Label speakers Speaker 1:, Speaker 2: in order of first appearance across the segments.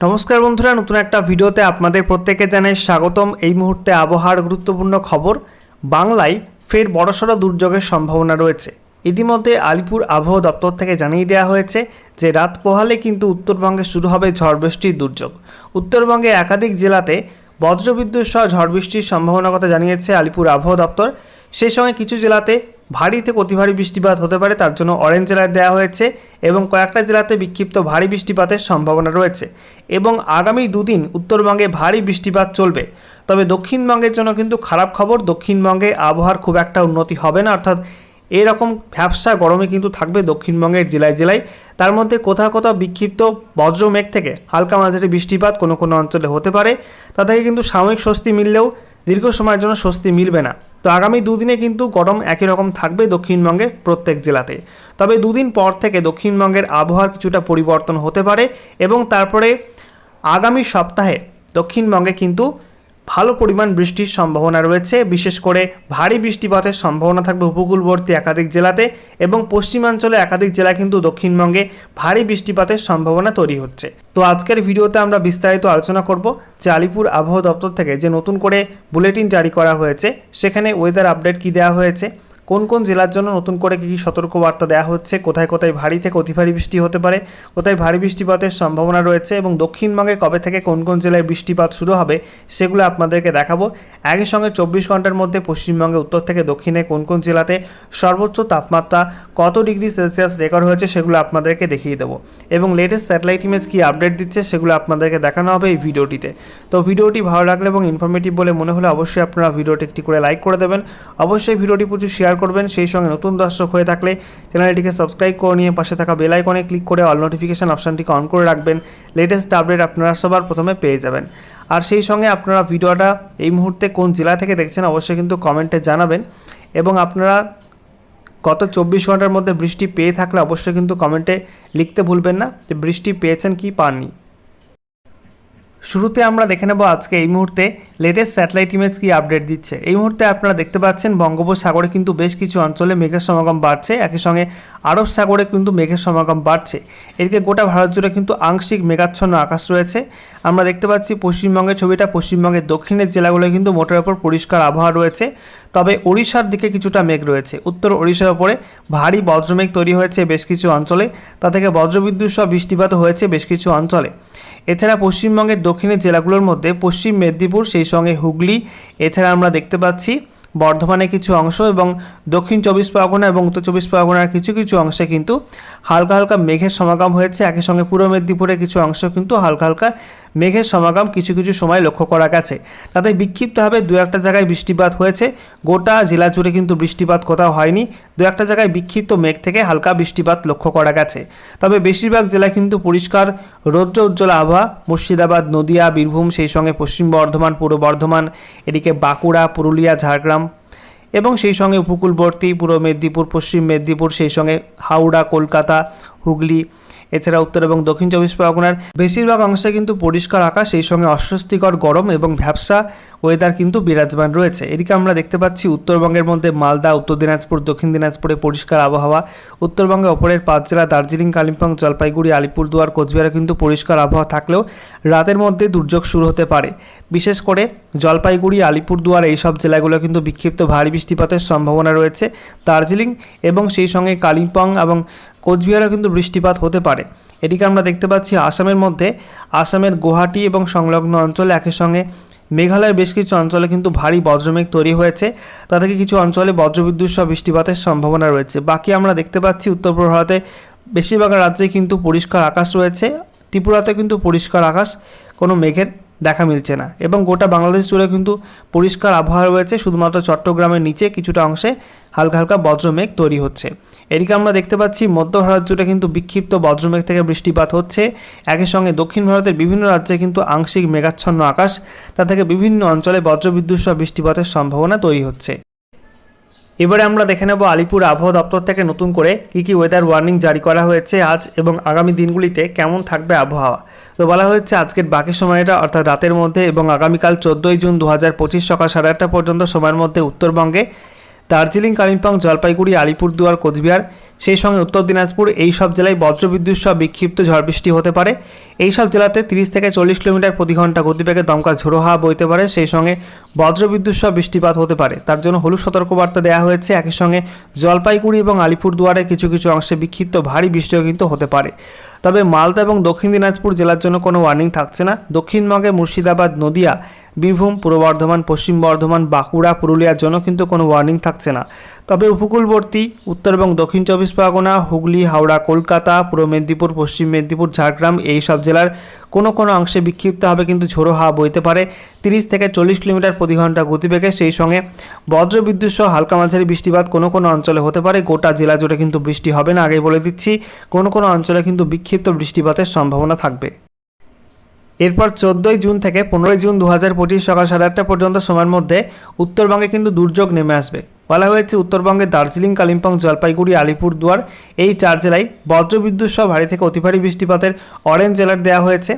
Speaker 1: নমস্কার বন্ধুরা, নতুন একটা ভিডিওতে আপনাদের প্রত্যেকে জানাই স্বাগতম। এই মুহূর্তে আবহাওয়ার গুরুত্বপূর্ণ খবর, বাংলায় ফের বড়সড় দুর্যোগের সম্ভাবনা রয়েছে। ইতিমধ্যে আলিপুর আবহাওয়া দপ্তর থেকে জানিয়ে দেওয়া হয়েছে যে, রাত পোহালে কিন্তু উত্তরবঙ্গে শুরু হবে ঝড় বৃষ্টির দুর্যোগ। উত্তরবঙ্গে একাধিক জেলাতে বজ্রবিদ্যুৎ সহ ঝড় বৃষ্টির সম্ভাবনার কথা জানিয়েছে আলিপুর আবহাওয়া দপ্তর। সেই সঙ্গে কিছু জেলাতে ভারী থেকে অতি ভারী বৃষ্টিপাত হতে পারে, তার জন্য অরেঞ্জ অ্যালার্ট দেওয়া হয়েছে এবং কয়েকটা জেলাতে বিক্ষিপ্ত ভারী বৃষ্টিপাতের সম্ভাবনা রয়েছে এবং আগামী দুদিন উত্তরবঙ্গে ভারী বৃষ্টিপাত চলবে। তবে দক্ষিণবঙ্গের জন্য কিন্তু খারাপ খবর, দক্ষিণবঙ্গে আবহাওয়ার খুব একটা উন্নতি হবে না, অর্থাৎ এরকম ভ্যাবসা গরমে কিন্তু থাকবে দক্ষিণবঙ্গের জেলায় জেলায়। তার মধ্যে কোথাও কোথাও বিক্ষিপ্ত বজ্রমেঘ থেকে হালকা মাঝারি বৃষ্টিপাত কোনো কোনো অঞ্চলে হতে পারে। তা থেকে কিন্তু সাময়িক স্বস্তি মিললেও দীর্ঘ সময়ের জন্য স্বস্তি মিলবে না। তো আগামী দুদিনে কিন্তু গরম একই রকম থাকবে দক্ষিণবঙ্গের প্রত্যেক জেলাতে। তবে দুদিন পর থেকে দক্ষিণবঙ্গের আবহাওয়ার কিছুটা পরিবর্তন হতে পারে এবং তারপরে আগামী সপ্তাহে দক্ষিণবঙ্গে কিন্তু ভালো পরিমাণ বৃষ্টির সম্ভাবনা রয়েছে। বিশেষ করে ভারী বৃষ্টিপাতের সম্ভাবনা থাকবে উপকূলবর্তী একাধিক জেলাতে এবং পশ্চিমাঞ্চলে একাধিক জেলা কিন্তু দক্ষিণবঙ্গে ভারী বৃষ্টিপাতের সম্ভাবনা তৈরি হচ্ছে। তো আজকের ভিডিওতে আমরা বিস্তারিত আলোচনা করব যে আলিপুর আবহাওয়া দপ্তর থেকে যে নতুন করে বুলেটিন জারি করা হয়েছে। সেখানে ওয়েদার আপডেট কী দেওয়া হয়েছে? কোন কোন জেলার জন্য নতুন করে কী কী সতর্কবার্তা দেওয়া হচ্ছে? কোথায় কোথায় ভারী থেকে অতি ভারী বৃষ্টি হতে পারে? কোথায় ভারী বৃষ্টিপাতের সম্ভাবনা রয়েছে? এবং দক্ষিণবঙ্গে কবে থেকে কোন কোন জেলায় বৃষ্টিপাত শুরু হবে সেগুলো আপনাদেরকে দেখাবো। একই সঙ্গে চব্বিশ ঘণ্টার মধ্যে পশ্চিমবঙ্গে উত্তর থেকে দক্ষিণে কোন কোন জেলাতে সর্বোচ্চ তাপমাত্রা কত ডিগ্রি সেলসিয়াস রেকর্ড হয়েছে সেগুলো আপনাদেরকে দেখিয়ে দেবো। এবং লেটেস্ট স্যাটেলাইট ইমেজ কী আপডেট দিচ্ছে সেগুলো আপনাদেরকে দেখানো হবে এই ভিডিওটিতে। তো ভিডিওটি ভালো লাগলে এবং ইনফরমেটিভ বলে মনে হলে অবশ্যই আপনারা ভিডিওটি একটি করে লাইক করে দেবেন। অবশ্যই ভিডিওটি প্রচুর শেয়ার করবেন, সেই সঙ্গে নতুন দর্শক হয়ে থাকলে চ্যানেলটিকে সাবস্ক্রাইব করে নিয়ে পাশে থাকা বেল আইকনে ক্লিক করে অল নোটিফিকেশান অপশানটিকে অন করে রাখবেন। লেটেস্ট আপডেট আপনারা সবার প্রথমে পেয়ে যাবেন। আর সেই সঙ্গে আপনারা ভিডিওটা এই মুহূর্তে কোন জেলা থেকে দেখছেন অবশ্যই কিন্তু কমেন্টে জানাবেন। এবং আপনারা গত চব্বিশ ঘণ্টার মধ্যে বৃষ্টি পেয়ে থাকলে অবশ্যই কিন্তু কমেন্টে লিখতে ভুলবেন না যে বৃষ্টি পেয়েছেন কি পাননি। শুরুতে আমরা দেখে নেব আজকে এই মুহূর্তে লেটেস্ট স্যাটেলাইট ইমেজ কি আপডেট দিচ্ছে। এই মুহূর্তে আপনারা দেখতে পাচ্ছেন বঙ্গোপসাগরে কিন্তু বেশ কিছু অঞ্চলে মেঘের সমাগম বাড়ছে। একই সঙ্গে আরব সাগরে কিন্তু মেঘের সমাগম বাড়ছে। এদিকে গোটা ভারত জুড়ে কিন্তু আংশিক মেঘাচ্ছন্ন আকাশ রয়েছে। আমরা দেখতে পাচ্ছি পশ্চিমবঙ্গের ছবিটা পশ্চিমবঙ্গের দক্ষিণের জেলাগুলো কিন্তু মোটের ওপর পরিষ্কার আবহাওয়া রয়েছে। তবে ওড়িশার দিকে কিছুটা মেঘ রয়েছে। উত্তর ওড়িশার ওপরে ভারী বজ্রমেঘ তৈরি হয়েছে বেশ কিছু অঞ্চলে। তা থেকে বজ্রবিদ্যুৎ সহ বৃষ্টিপাত হয়েছে বেশ কিছু অঞ্চলে। এছাড়া পশ্চিমবঙ্গের দক্ষিণের জেলাগুলোর মধ্যে পশ্চিম মেদিনীপুর, সেই সঙ্গে হুগলি। এছাড়া আমরা দেখতে পাচ্ছি বর্ধমানের কিছু অংশ এবং দক্ষিণ চব্বিশ পরগনা এবং উত্তর চব্বিশ পরগনার কিছু কিছু অংশে কিন্তু হালকা হালকা মেঘের সমাগম হয়েছে। একই সঙ্গে পূর্ব মেদিনীপুরের কিছু অংশ কিন্তু হালকা হালকা মেঘের সমাগম কিছু কিছু সময় লক্ষ্য করা গেছে। তাতে বিক্ষিপ্তভাবে দু একটা জায়গায় বৃষ্টিপাত হয়েছে। গোটা জেলা জুড়ে কিন্তু বৃষ্টিপাত কোথাও হয়নি। দু একটা জায়গায় বিক্ষিপ্ত মেঘ থেকে হালকা বৃষ্টিপাত লক্ষ্য করা গেছে। তবে বেশিরভাগ জেলায় কিন্তু পরিষ্কার রৌদ্র উজ্জ্বল আবহাওয়া। মুর্শিদাবাদ, নদিয়া, বীরভূম, সেই সঙ্গে পশ্চিম বর্ধমান, পূর্ব বর্ধমান, এদিকে বাঁকুড়া, পুরুলিয়া, ঝাড়গ্রাম এবং সেই সঙ্গে উপকূলবর্তী পূর্ব মেদিনীপুর পশ্চিম মেদিনীপুর সেই সঙ্গে হাওড়া কলকাতা হুগলি এছাড়া উত্তর এবং দক্ষিণ চব্বিশ পরগনার বেশিরভাগ অংশে কিন্তু পরিষ্কার আকাশ, সেই সঙ্গে অস্বস্তিকর গরম এবং ভ্যাবসা ওয়েদার কিন্তু বিরাজমান রয়েছে। এদিকে আমরা দেখতে পাচ্ছি উত্তরবঙ্গের মধ্যে মালদা, উত্তর দিনাজপুর, দক্ষিণ দিনাজপুরে পরিষ্কার আবহাওয়া। উত্তরবঙ্গে ওপরের পাঁচ জেলা দার্জিলিং, কালিম্পং, জলপাইগুড়ি, আলিপুরদুয়ার, কোচবিহারে কিন্তু পরিষ্কার আবহাওয়া থাকলেও রাতের মধ্যে দুর্যোগ শুরু হতে পারে। বিশেষ করে জলপাইগুড়ি, আলিপুরদুয়ার এইসব জেলাগুলো কিন্তু বিক্ষিপ্ত ভারী বৃষ্টিপাতের সম্ভাবনা রয়েছে। দার্জিলিং এবং সেই সঙ্গে কালিম্পং এবং কোচবিহারেও কিন্তু বৃষ্টিপাত হতে পারে। এদিকে আমরা দেখতে পাচ্ছি আসামের মধ্যে আসামের গুয়াহাটি এবং সংলগ্ন অঞ্চলে একই সঙ্গে মেঘালয়ের বেশ কিছু অঞ্চলে কিন্তু ভারী বজ্রমেঘ তৈরি হয়েছে। তা থেকে কিছু অঞ্চলে বজ্রবিদ্যুৎ সহ বৃষ্টিপাতের সম্ভাবনা রয়েছে। বাকি আমরা দেখতে পাচ্ছি উত্তর পূর্ব ভারতে বেশিরভাগ রাজ্যে কিন্তু পরিষ্কার আকাশ রয়েছে। ত্রিপুরাতে কিন্তু পরিষ্কার আকাশ, কোনো মেঘের দেখা মিলছে না। এবং গোটা বাংলাদেশ জুড়ে কিন্তু পরিষ্কার আবহাওয়া রয়েছে, শুধুমাত্র চট্টগ্রামের নিচে কিছুটা অংশে হালকা হালকা বজ্রমেঘ তৈরি হচ্ছে। এদিকে আমরা দেখতে পাচ্ছি, মধ্য ভারত জুড়ে কিন্তু বিক্ষিপ্ত বজ্রমেঘ থেকে বৃষ্টিপাত হচ্ছে। একই সঙ্গে দক্ষিণ ভারতের বিভিন্ন রাজ্যে কিন্তু আংশিক মেঘাচ্ছন্ন আকাশ তা থেকে বিভিন্ন অঞ্চলে বজ্রবিদ্যুৎ সহ বৃষ্টিপাতের সম্ভাবনা তৈরি হচ্ছে। এবারে আমরা দেখে নেব আলিপুর আবহাওয়া দপ্তর থেকে নতুন করে কী কী ওয়েদার ওয়ার্নিং জারি করা হয়েছে আজ এবং আগামী দিনগুলিতে কেমন থাকবে আবহাওয়া। তো বলা হয়েছে আজকের বাকি সময়টা অর্থাৎ রাতের মধ্যে এবং আগামীকাল চোদ্দোই জুন দু হাজার পঁচিশ সকাল সাড়ে আটটা পর্যন্ত সময়ের মধ্যে উত্তরবঙ্গে দার্জিলিং, কালিম্পং, জলপাইগুড়ি, আলিপুরদুয়ার, কোচবিহার, সেই সঙ্গে উত্তর দিনাজপুর, এই সব জেলায় বজ্রবিদ্যুৎ সহ বিক্ষিপ্ত ঝড় বৃষ্টি হতে পারে। এই সব জেলাতে তিরিশ থেকে চল্লিশ কিলোমিটার প্রতি ঘণ্টা গতিবেগে দমকা ঝোড়ো হাওয়া বইতে পারে, সেই সঙ্গে বজ্রবিদ্যুৎ সহ বৃষ্টিপাত হতে পারে। তার জন্য হলুদ সতর্কবার্তা দেওয়া হয়েছে। একই সঙ্গে জলপাইগুড়ি এবং আলিপুরদুয়ারে কিছু কিছু অংশে বিক্ষিপ্ত ভারী বৃষ্টিও কিন্তু হতে পারে। তবে মালদা এবং দক্ষিণ দিনাজপুর জেলার জন্য কোনো ওয়ার্নিং থাকছে না। দক্ষিণবঙ্গে মুর্শিদাবাদ, নদিয়া বীরভূম, পূর্ব বর্ধমান, পশ্চিম বর্ধমান, বাঁকুড়া, পুরুলিয়ার জন্য কিন্তু কোনো ওয়ার্নিং থাকছে না। তবে উপকূলবর্তী, উত্তর এবং দক্ষিণ চব্বিশ পরগনা, হুগলি, হাওড়া, কলকাতা, পূর্ব মেদিনীপুর, পশ্চিম মেদিনীপুর, ঝাড়গ্রাম এই সব জেলার কোনো কোনো অংশে বিক্ষিপ্তভাবে কিন্তু ঝোড়ো হাওয়া বইতে পারে। তিরিশ থেকে চল্লিশ কিলোমিটার প্রতি ঘণ্টা গতিবেগে সেই সঙ্গে বজ্রবিদ্যুৎ সহ হালকা মাঝারি বৃষ্টিপাত কোনো কোনো অঞ্চলে হতে পারে। গোটা জেলা জুড়ে কিন্তু বৃষ্টি হবে না আগে বলে দিচ্ছি, কোনো কোনো অঞ্চলে কিন্তু বিক্ষিপ্ত বৃষ্টিপাতের সম্ভাবনা থাকবে। এরপর চোদ্দই জুন থেকে পনেরোই জুন দু হাজার পঁচিশ সকাল সাড়ে আটটা পর্যন্ত সময়ের মধ্যে উত্তরবঙ্গে কিন্তু দুর্যোগ নেমে আসবে। বলা হয়েছে, উত্তরবঙ্গে দার্জিলিং, কালিম্পং, জলপাইগুড়ি, আলিপুরদুয়ার এই চার জেলায় বজ্রবিদ্যুৎ সহ ভারী থেকে অতিভারী বৃষ্টিপাতের অরেঞ্জ অ্যালার্ট দেওয়া হয়েছে।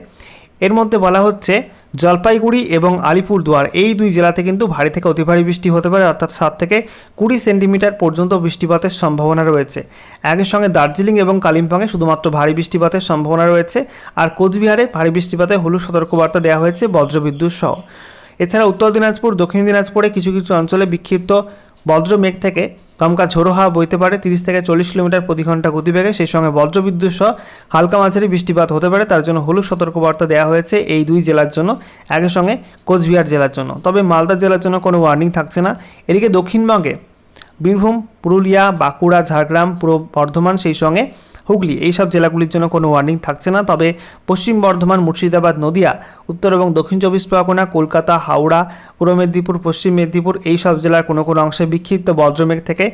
Speaker 1: এর মধ্যে বলা হচ্ছে জলপাইগুড়ি এবং আলিপুরদুয়ার, এই দুই জেলাতে কিন্তু ভারী থেকে অতি ভারী বৃষ্টি হতে পারে, অর্থাৎ সাত থেকে কুড়ি সেন্টিমিটার পর্যন্ত বৃষ্টিপাতের সম্ভাবনা রয়েছে। একই সঙ্গে দার্জিলিং এবং কালিম্পংয়ে শুধুমাত্র ভারী বৃষ্টিপাতের সম্ভাবনা রয়েছে, আর কোচবিহারে ভারী বৃষ্টিপাতে হলুদ সতর্কবার্তা দেওয়া হয়েছে বজ্রবিদ্যুৎ সহ। এছাড়া উত্তর দিনাজপুর, দক্ষিণ দিনাজপুরে কিছু কিছু অঞ্চলে বিক্ষিপ্ত বজ্র মেঘ থেকে দমকা ঝোড়ো হাওয়া বইতে পারে তিরিশ থেকে চল্লিশ কিলোমিটার প্রতি ঘণ্টা গতিবেগে। সেই সঙ্গে বজ্রবিদ্যুৎ সহ হালকা মাঝারি বৃষ্টিপাত হতে পারে। তার জন্য হলুদ সতর্কবার্তা দেওয়া হয়েছে এই দুই জেলার জন্য, একই সঙ্গে কোচবিহার জেলার জন্য। তবে মালদা জেলার জন্য কোনো ওয়ার্নিং থাকছে না। এদিকে দক্ষিণবঙ্গে বীরভূম, পুরুলিয়া, বাঁকুড়া, ঝাড়গ্রাম, পূর্ব বর্ধমান সেই সঙ্গে হুগলি। এই সব জেলাগুলির জন্য কোনো ওয়ার্নিং থাকছে না, তবে পশ্চিম বর্ধমান, মুর্শিদাবাদ, নদিয়া, উত্তর এবং দক্ষিণ চব্বিশ পরগনা, কলকাতা, হাওড়া, পূর্ব মেদিনীপুর, পশ্চিম মেদিনীপুর এই সব জেলার কোনো কোনো অংশে বিক্ষিপ্ত বজ্রমেঘ থেকে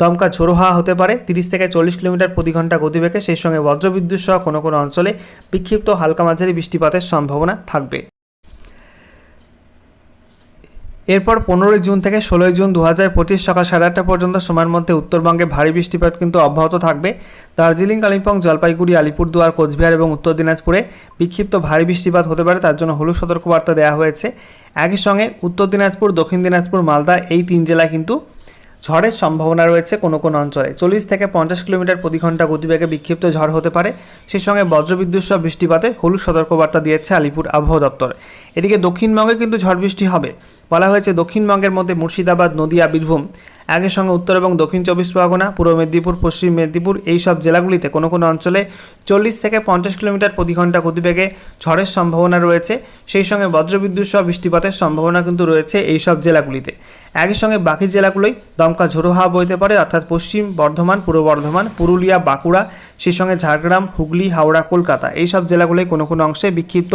Speaker 1: দমকা ঝোড়ো হাওয়া হতে পারে। তিরিশ থেকে চল্লিশ কিলোমিটার প্রতি ঘণ্টা গতিবেগে সেই সঙ্গে বজ্রবিদ্যুৎ সহ কোনো কোনো অঞ্চলে বিক্ষিপ্ত হালকা মাঝারি বৃষ্টিপাতের সম্ভাবনা থাকবে। এরপর পনেরোই জুন থেকে ষোলোই জুন দু হাজার পঁচিশ সকাল সাড়ে আটটা পর্যন্ত সময়ের মধ্যে উত্তরবঙ্গে ভারী বৃষ্টিপাত কিন্তু অব্যাহত থাকবে। দার্জিলিং, কালিম্পং, জলপাইগুড়ি, আলিপুরদুয়ার, কোচবিহার এবং উত্তর দিনাজপুরে বিক্ষিপ্ত ভারী বৃষ্টিপাত হতে পারে, তার জন্য হলুদ সতর্কবার্তা দেওয়া হয়েছে। একই সঙ্গে উত্তর দিনাজপুর, দক্ষিণ দিনাজপুর, মালদা এই তিন জেলায় কিন্তু ঝড়ের সম্ভাবনা রয়েছে কোনো কোনো অঞ্চলে। চল্লিশ থেকে পঞ্চাশ কিলোমিটার প্রতি ঘণ্টা গতিবেগে বিক্ষিপ্ত ঝড় হতে পারে। সেই সঙ্গে বজ্রবিদ্যুৎ সহ বৃষ্টিপাতে হলুদ সতর্কবার্তা দিয়েছে আলিপুর আবহাওয়া দপ্তর। এদিকে দক্ষিণবঙ্গে কিন্তু ঝড় বৃষ্টি হবে। বলা হয়েছে দক্ষিণবঙ্গের মধ্যে মুর্শিদাবাদ, নদিয়া, বীরভূম, একই সঙ্গে উত্তর এবং দক্ষিণ চব্বিশ পরগনা, পূর্ব মেদিনীপুর, পশ্চিম মেদিনীপুর এই সব জেলাগুলিতে কোনো কোনো অঞ্চলে চল্লিশ থেকে পঞ্চাশ কিলোমিটার প্রতি ঘণ্টা গতিবেগে ঝড়ের সম্ভাবনা রয়েছে। সেই সঙ্গে বজ্রবিদ্যুৎ সহ বৃষ্টিপাতের সম্ভাবনা কিন্তু রয়েছে এই সব জেলাগুলিতে। একই সঙ্গে বাকি জেলাগুলোই দমকা ঝোড়ো হাওয়া বইতে পারে, অর্থাৎ পশ্চিম বর্ধমান, পূর্ব বর্ধমান, পুরুলিয়া, বাঁকুড়া, সেই সঙ্গে ঝাড়গ্রাম, হুগলি, হাওড়া, কলকাতা। এই সব জেলাগুলোই কোনো কোনো অংশে বিক্ষিপ্ত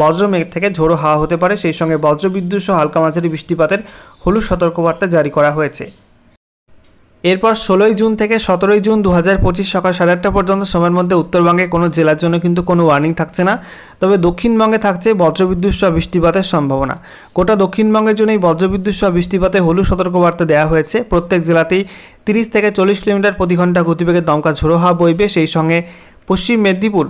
Speaker 1: বজ্রমেঘ থেকে ঝোড়ো হাওয়া হতে পারে। সেই সঙ্গে বজ্রবিদ্যুৎ সহ হালকা মাঝারি বৃষ্টিপাতের হলুদ সতর্কবার্তা জারি করা হয়েছে। এরপর ষোলোই জুন থেকে সতেরোই জুন দু হাজার পঁচিশ সকাল সাড়ে আটটা পর্যন্ত সময়ের মধ্যে উত্তরবঙ্গে কোনো জেলার জন্য কিন্তু কোনো ওয়ার্নিং থাকছে না। তবে দক্ষিণবঙ্গে থাকছে বজ্রবিদ্যুৎ সহ বৃষ্টিপাতের সম্ভাবনা। গোটা দক্ষিণবঙ্গের জন্য এই বজ্রবিদ্যুৎ সহ বৃষ্টিপাতে হলুদ সতর্কবার্তা দেওয়া হয়েছে। প্রত্যেক জেলাতেই তিরিশ থেকে চল্লিশ কিলোমিটার প্রতি ঘণ্টা গতিবেগে দমকা ঝোড়ো হাওয়া বইবে। সেই সঙ্গে পশ্চিম মেদিনীপুর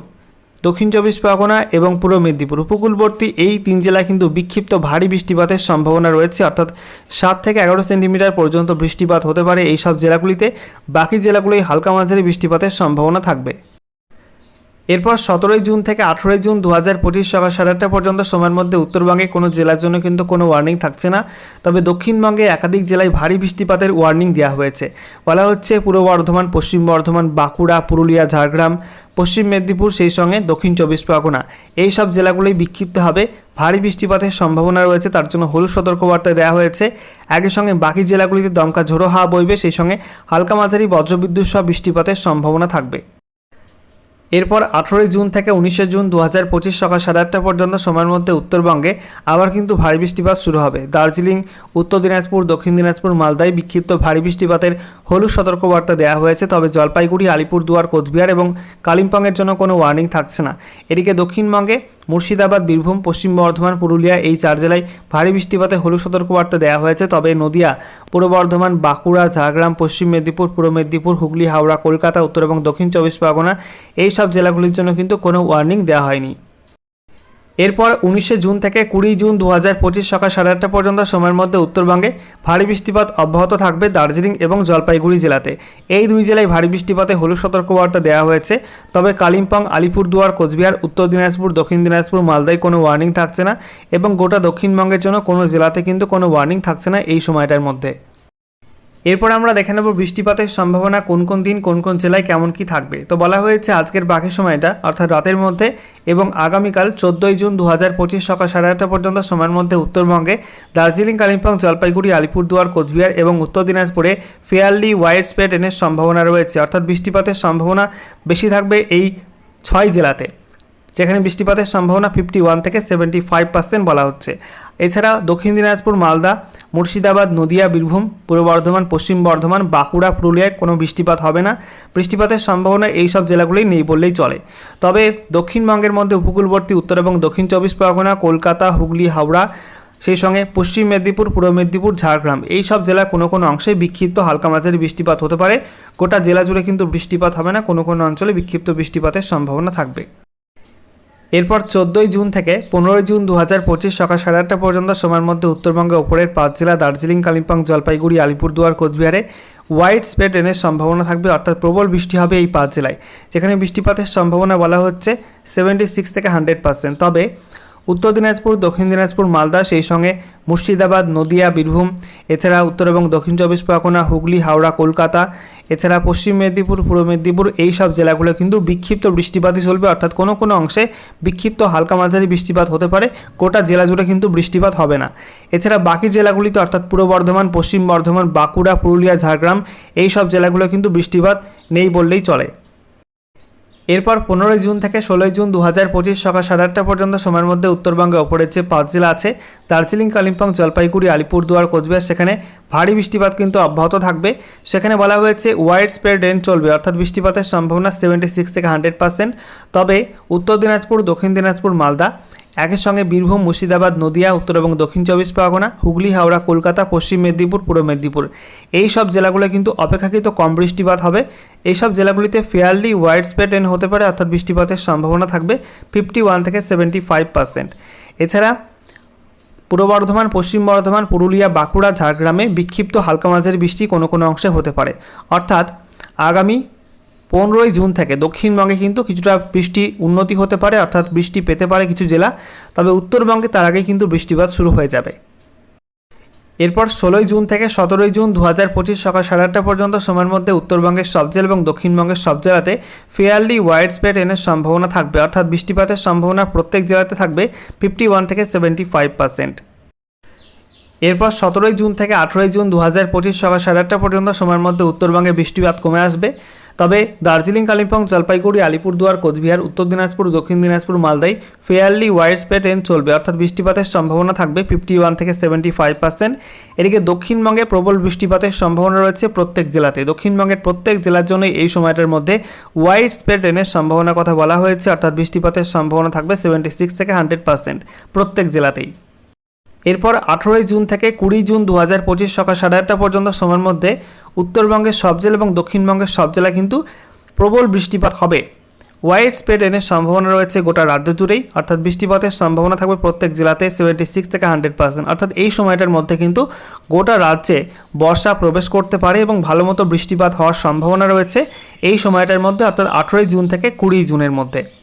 Speaker 1: দক্ষিণ চব্বিশ পরগনা এবং পূর্ব মেদিনীপুর। উপকূলবর্তী এই তিন জেলায় কিন্তু বিক্ষিপ্ত ভারী বৃষ্টিপাতের সম্ভাবনা রয়েছে, অর্থাৎ সাত থেকে এগারো সেন্টিমিটার পর্যন্ত বৃষ্টিপাত হতে পারে এই সব জেলাগুলিতে। বাকি জেলাগুলোই হালকা মাঝারি বৃষ্টিপাতের সম্ভাবনা থাকবে। এরপর সতেরোই জুন থেকে আঠেরোই জুন দু হাজার পঁচিশ সকাল সাড়ে আটটা পর্যন্ত সময়ের মধ্যে উত্তরবঙ্গে কোনো জেলার জন্য কিন্তু কোনো ওয়ার্নিং থাকছে না। তবে দক্ষিণবঙ্গে একাধিক জেলায় ভারী বৃষ্টিপাতের ওয়ার্নিং দেওয়া হয়েছে। বলা হচ্ছে পূর্ব বর্ধমান, পশ্চিম বর্ধমান, বাঁকুড়া, পুরুলিয়া, ঝাড়গ্রাম, পশ্চিম মেদিনীপুর সেই সঙ্গে দক্ষিণ চব্বিশ পরগনা। এই সব জেলাগুলোই বিক্ষিপ্ত হবে। ভারী বৃষ্টিপাতের সম্ভাবনা রয়েছে, তার জন্য হলুদ সতর্কবার্তা দেওয়া হয়েছে। একই সঙ্গে বাকি জেলাগুলিতে দমকা ঝোড়ো হাওয়া বইবে, সেই সঙ্গে হালকা মাঝারি বজ্রবিদ্যুৎ সহ বৃষ্টিপাতের সম্ভাবনা থাকবে। এরপর আঠেরোই জুন থেকে উনিশে জুন দু হাজার পঁচিশ সকাল সাড়ে আটটা পর্যন্ত সময়ের মধ্যে উত্তরবঙ্গে আবার কিন্তু ভারী বৃষ্টিপাত শুরু হবে। দার্জিলিং, উত্তর দিনাজপুর, দক্ষিণ দিনাজপুর, মালদায় বিক্ষিপ্ত ভারী বৃষ্টিপাতের হলুদ সতর্কবার্তা দেওয়া হয়েছে। তবে জলপাইগুড়ি, আলিপুরদুয়ার, কোচবিহার এবং কালিম্পংয়ের জন্য কোনো ওয়ার্নিং থাকছে না। এদিকে দক্ষিণবঙ্গে মুর্শিদাবাদ, বীরভূম, পশ্চিম বর্ধমান, পুরুলিয়া এই চার জেলায় ভারী বৃষ্টিপাতে হলুদ সতর্কবার্তা দেওয়া হয়েছে। তবে নদিয়া, পূর্ব বর্ধমান, বাঁকুড়া, ঝাড়গ্রাম, পশ্চিম মেদিনীপুর, পূর্ব মেদিনীপুর, হুগলি, হাওড়া, কলকাতা, উত্তর এবং দক্ষিণ চব্বিশ পরগনা এই সব জেলাগুলির জন্য কিন্তু কোনো ওয়ার্নিং দেওয়া হয়নি। এরপর উনিশে জুন থেকে কুড়ি জুন দু হাজার পঁচিশ সকাল সাড়ে আটটা পর্যন্ত সময়ের মধ্যে উত্তরবঙ্গে ভারী বৃষ্টিপাত অব্যাহত থাকবে দার্জিলিং এবং জলপাইগুড়ি জেলাতে। এই দুই জেলায় ভারী বৃষ্টিপাতে হলুদ সতর্কবার্তা দেওয়া হয়েছে, তবে কালিম্পং, আলিপুরদুয়ার, কোচবিহার, উত্তর দিনাজপুর, দক্ষিণ দিনাজপুর, মালদায় কোনো ওয়ার্নিং থাকছে না এবং গোটা দক্ষিণবঙ্গের জন্য কোনো জেলাতে কিন্তু কোনো ওয়ার্নিং থাকছে না এই সময়টার মধ্যে। এরপর আমরা দেখে নেব বৃষ্টিপাতের সম্ভাবনা কোন কোন দিন, কোন কোন জেলায় কেমন কি থাকবে। তো বলা হয়েছে আজকের বাকি সময়টা, অর্থাৎ রাতের মধ্যে এবং আগামীকাল চোদ্দোই জুন দু হাজার পঁচিশ সকাল সাড়ে আটটা পর্যন্ত সময়ের মধ্যে উত্তরবঙ্গে দার্জিলিং, কালিম্পং, জলপাইগুড়ি, আলিপুরদুয়ার, কোচবিহার এবং উত্তর দিনাজপুরে ফেয়ারলি ওয়াইড স্প্রেড এনের সম্ভাবনা রয়েছে। অর্থাৎ বৃষ্টিপাতের সম্ভাবনা বেশি থাকবে এই ছয় জেলাতে, যেখানে বৃষ্টিপাতের সম্ভাবনা ফিফটি ওয়ান থেকে সেভেন্টি ফাইভ পার্সেন্ট বলা হচ্ছে। এছাড়া দক্ষিণ দিনাজপুর, মালদা মুর্শিদাবাদ, নদিয়া, বীরভূম, পূর্ব বর্ধমান, পশ্চিম বর্ধমান, বাঁকুড়া, পুরুলিয়ায় কোনো বৃষ্টিপাত হবে না। বৃষ্টিপাতের সম্ভাবনা এই সব জেলাগুলোই নেই বললেই চলে। তবে দক্ষিণবঙ্গের মধ্যে উপকূলবর্তী উত্তর এবং দক্ষিণ চব্বিশ পরগনা, কলকাতা, হুগলি, হাওড়া, সেই সঙ্গে পশ্চিম মেদিনীপুর, পূর্ব মেদিনীপুর, ঝাড়গ্রাম এই সব জেলার কোনো কোনো অংশে বিক্ষিপ্ত হালকা মাঝারি বৃষ্টিপাত হতে পারে। গোটা জেলা জুড়ে কিন্তু বৃষ্টিপাত হবে না, কোনো কোনো অঞ্চলে বিক্ষিপ্ত বৃষ্টিপাতের সম্ভাবনা থাকবে। এরপর চোদ্দোই জুন থেকে পনেরোই জুন দু হাজার পঁচিশ সকাল সাড়ে আটটা পর্যন্ত সময়ের মধ্যে উত্তরবঙ্গে ওপরের পাঁচ জেলা দার্জিলিং, কালিম্পং, জলপাইগুড়ি, আলিপুরদুয়ার, কোচবিহারে হোয়াইট স্প্রেড রেনের সম্ভাবনা থাকবে, অর্থাৎ প্রবল বৃষ্টি হবে এই পাঁচ জেলায়। যেখানে বৃষ্টিপাতের সম্ভাবনা বলা হচ্ছে সেভেন্টি সিক্স থেকে হান্ড্রেড পার্সেন্ট তবে উত্তর দিনাজপুর, দক্ষিণ দিনাজপুর, মালদা, সেই সঙ্গে মুর্শিদাবাদ, নদিয়া, বীরভূম, এছাড়া উত্তর এবং দক্ষিণ চব্বিশ পরগনা, হুগলি, হাওড়া, কলকাতা, এছাড়া পশ্চিম মেদিনীপুর, পূর্ব মেদিনীপুর এই সব জেলাগুলো কিন্তু বিক্ষিপ্ত বৃষ্টিপাতই চলবে, অর্থাৎ কোনো কোনো অংশে বিক্ষিপ্ত হালকা মাঝারি বৃষ্টিপাত হতে পারে, গোটা জেলা জুড়ে কিন্তু বৃষ্টিপাত হবে না। এছাড়া বাকি জেলাগুলিতে, অর্থাৎ পূর্ব বর্ধমান, পশ্চিম বর্ধমান, বাঁকুড়া, পুরুলিয়া, ঝাড়গ্রাম এই সব জেলাগুলো কিন্তু বৃষ্টিপাত নেই বললেই চলে। এরপর পনেরোই জুন থেকে ষোলোই জুন দু হাজার পঁচিশ সকাল সাড়ে আটটা পর্যন্ত সময়ের মধ্যে উত্তরবঙ্গে ওপরের যে পাঁচ জেলা আছে, দার্জিলিং, কালিম্পং, জলপাইগুড়ি, আলিপুরদুয়ার, কোচবিহার, সেখানে ভারী বৃষ্টিপাত কিন্তু অব্যাহত থাকবে। সেখানে বলা হয়েছে ওয়াইড স্প্রেড রেন চলবে, অর্থাৎ বৃষ্টিপাতের সম্ভাবনা সেভেন্টি সিক্স থেকে হান্ড্রেড পার্সেন্ট তবে উত্তর দিনাজপুর, দক্ষিণ দিনাজপুর, মালদা একই সঙ্গে বীরভূম, মুর্শিদাবাদ, নদিয়া, উত্তর এবং দক্ষিণ চব্বিশ পরগনা, হুগলি, হাওড়া, কলকাতা, পশ্চিম মেদিনীপুর, পূর্ব মেদিনীপুর। এই সব জেলাগুলো কিন্তু অপেক্ষাকৃত কম বৃষ্টিপাত হবে। এই সব জেলাগুলিতে ফেয়ারলি ওয়াইড স্প্রেড হতে পারে, অর্থাৎ বৃষ্টিপাতের সম্ভাবনা থাকবে ফিফটি ওয়ান থেকে সেভেন্টি ফাইভ পার্সেন্ট এছাড়া পূর্ব বর্ধমান, পশ্চিম বর্ধমান, পুরুলিয়া, বাঁকুড়া, ঝাড়গ্রামে বিক্ষিপ্ত হালকা মাঝারি বৃষ্টি কোনো কোনো অংশে হতে পারে। অর্থাৎ আগামী পনেরোই জুন থেকে দক্ষিণবঙ্গে কিন্তু কিছুটা বৃষ্টি উন্নতি হতে পারে, অর্থাৎ বৃষ্টি পেতে পারে কিছু জেলা। তবে উত্তরবঙ্গে তার আগে কিন্তু বৃষ্টিপাত শুরু হয়ে যাবে। এরপর ষোলোই জুন থেকে সতেরোই জুন দু হাজার পঁচিশ সকাল সাড়ে আটটা পর্যন্ত সময়ের মধ্যে উত্তরবঙ্গের সব জেলা এবং দক্ষিণবঙ্গের সব জেলাতে ফেয়ারলি ওয়াইড স্প্রেড এনের সম্ভাবনা থাকবে, অর্থাৎ বৃষ্টিপাতের সম্ভাবনা প্রত্যেক জেলাতে থাকবে ফিফটি ওয়ান থেকে সেভেন্টি ফাইভ পার্সেন্ট এরপর সতেরোই জুন থেকে আঠেরোই জুন দু হাজার পঁচিশ সকাল সাড়ে আটটা পর্যন্ত সময়ের মধ্যে উত্তরবঙ্গে বৃষ্টিপাত কমে আসবে। তবে দার্জিলিং, কালিম্পং, জলপাইগুড়ি, আলিপুরদুয়ার, কোচবিহার, উত্তর দিনাজপুর, দক্ষিণ দিনাজপুর মালদায় ফেয়ারলি ওয়াইড স্প্রেড রেন চলবে। অর্থাৎ বৃষ্টিপাতের সম্ভাবনা থাকবে ফিফটি ওয়ান থেকে সেভেন্টি ফাইভ পার্সেন্ট এদিকে দক্ষিণবঙ্গে প্রবল বৃষ্টিপাতের সম্ভাবনা রয়েছে প্রত্যেক জেলাতে। দক্ষিণবঙ্গের প্রত্যেক জেলার জন্য এই সময়টার মধ্যে ওয়াইড স্প্রেড রেনের সম্ভাবনার কথা বলা হয়েছে। অর্থাৎ বৃষ্টিপাতের সম্ভাবনা থাকবে সেভেন্টি সিক্স থেকে হান্ড্রেড পার্সেন্ট প্রত্যেক জেলাতেই। এরপর আঠেরোই জুন থেকে কুড়ি জুন দু হাজার পঁচিশ সকাল সাড়ে আটটা পর্যন্ত সময়ের মধ্যে উত্তরবঙ্গের সব জেলা এবং দক্ষিণবঙ্গের সব জেলায় কিন্তু প্রবল বৃষ্টিপাত হবে। ওয়াইড স্প্রেড এনের সম্ভাবনা রয়েছে গোটা রাজ্য জুড়েই। অর্থাৎ বৃষ্টিপাতের সম্ভাবনা থাকবে প্রত্যেক জেলাতে সেভেন্টি সিক্স থেকে হান্ড্রেড পার্সেন্ট অর্থাৎ এই সময়টার মধ্যে কিন্তু গোটা রাজ্যে বর্ষা প্রবেশ করতে পারে এবং ভালো মতো বৃষ্টিপাত হওয়ার সম্ভাবনা রয়েছে। এই সময়টার মধ্যে, অর্থাৎ আঠেরোই জুন থেকে কুড়ি জুনের মধ্যে।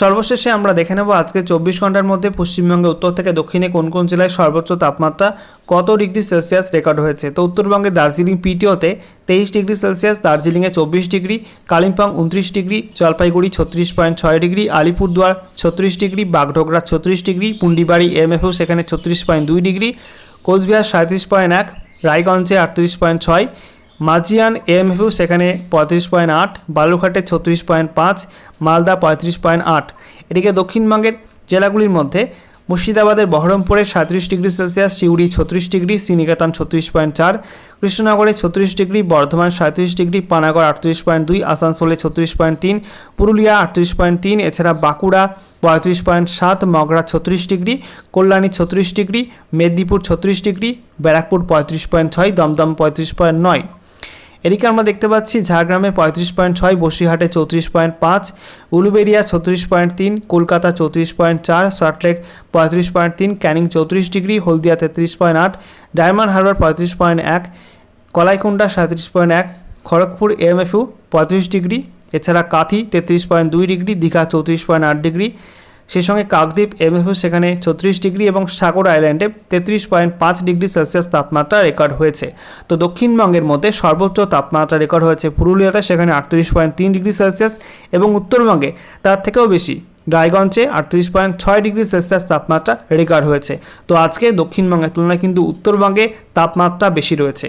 Speaker 1: সর্বশেষে আমরা দেখে নেব আজকে চব্বিশ ঘণ্টার মধ্যে পশ্চিমবঙ্গে উত্তর থেকে দক্ষিণে কোন কোন জেলায় সর্বোচ্চ তাপমাত্রা কত ডিগ্রি সেলসিয়াস রেকর্ড হয়েছে? তো উত্তরবঙ্গে দার্জিলিং পিটিওতে তেইশ ডিগ্রি সেলসিয়াস, দার্জিলিংয়ে চব্বিশ ডিগ্রি, কালিম্পং উনত্রিশ ডিগ্রি, জলপাইগুড়ি ছত্রিশ পয়েন্ট ছয় ডিগ্রি, আলিপুরদুয়ার ছত্রিশ ডিগ্রি বাগডোগরা ছত্রিশ ডিগ্রি, পুন্ডিবাড়ি এমএফও সেখানে ছত্রিশ পয়েন্ট দুই ডিগ্রি, কোচবিহার সাঁত্রিশ পয়েন্ট এক, রায়গঞ্জে আটত্রিশ পয়েন্ট ছয় মাজিয়ান এমএফইউ সেখানে পঁয়ত্রিশ পয়েন্ট আট, বালুরঘাটে ছত্রিশ পয়েন্ট পাঁচ, মালদা পঁয়ত্রিশ পয়েন্ট আট। এদিকে দক্ষিণবঙ্গের জেলাগুলির মধ্যে মুর্শিদাবাদের বহরমপুরে সাঁত্রিশ ডিগ্রি সেলসিয়াস, সিউড়ি ছত্রিশ ডিগ্রি, শ্রীনিকেতন ছত্রিশ পয়েন্ট চার, কৃষ্ণনগরে ছত্রিশ ডিগ্রি, বর্ধমান সাঁত্রিশ ডিগ্রি, পানাগড় আটত্রিশ পয়েন্ট দুই, আসানসোলে ছত্রিশ পয়েন্ট তিন, পুরুলিয়া আটত্রিশ পয়েন্ট তিন, এছাড়া বাঁকুড়া পঁয়ত্রিশ পয়েন্ট সাত, মগরা ছত্রিশ ডিগ্রি, কল্যাণী ছত্রিশ ডিগ্রি, মেদিনীপুর ছত্রিশ ডিগ্রি, ব্যারাকপুর পঁয়ত্রিশ পয়েন্ট ছয়, দমদম পঁয়ত্রিশ পয়েন্ট নয়। এদিকে আমরা দেখতে পাচ্ছি ঝাড়গ্রামে পঁয়ত্রিশ পয়েন্ট ছয়, বসিরহাটে চৌত্রিশ পয়েন্ট পাঁচ উলুবেরিয়া ছত্রিশ পয়েন্ট তিন, কলকাতা চৌত্রিশ পয়েন্ট চার সল্টলেক পঁয়ত্রিশ পয়েন্ট তিন, ক্যানিং চৌত্রিশ ডিগ্রি, হলদিয়া তেত্রিশ পয়েন্ট আট, ডায়মন্ড হারবার পঁয়ত্রিশ পয়েন্ট এক কলাইকুণ্ডা সাঁত্রিশ পয়েন্ট এক, খড়গপুর এমএফইউ পঁয়ত্রিশ ডিগ্রি, এছাড়া কাথি তেত্রিশ পয়েন্ট দুই ডিগ্রি, দীঘা চৌত্রিশ পয়েন্ট আট ডিগ্রি সেই সঙ্গে কাকদ্বীপ এমএফইউ সেখানে ছত্রিশ ডিগ্রি এবং সাগর আইল্যান্ডে তেত্রিশ পয়েন্ট পাঁচ ডিগ্রি সেলসিয়াস তাপমাত্রা রেকর্ড হয়েছে। তো দক্ষিণবঙ্গের মধ্যে সর্বোচ্চ তাপমাত্রা রেকর্ড হয়েছে পুরুলিয়াতে, সেখানে আটত্রিশ পয়েন্ট তিন ডিগ্রি সেলসিয়াস এবং উত্তরবঙ্গে তার থেকেও বেশি রায়গঞ্জে আটত্রিশ পয়েন্ট ছয় ডিগ্রি সেলসিয়াস তাপমাত্রা রেকর্ড হয়েছে। তো আজকে দক্ষিণবঙ্গের তুলনায় কিন্তু উত্তরবঙ্গে তাপমাত্রা বেশি রয়েছে।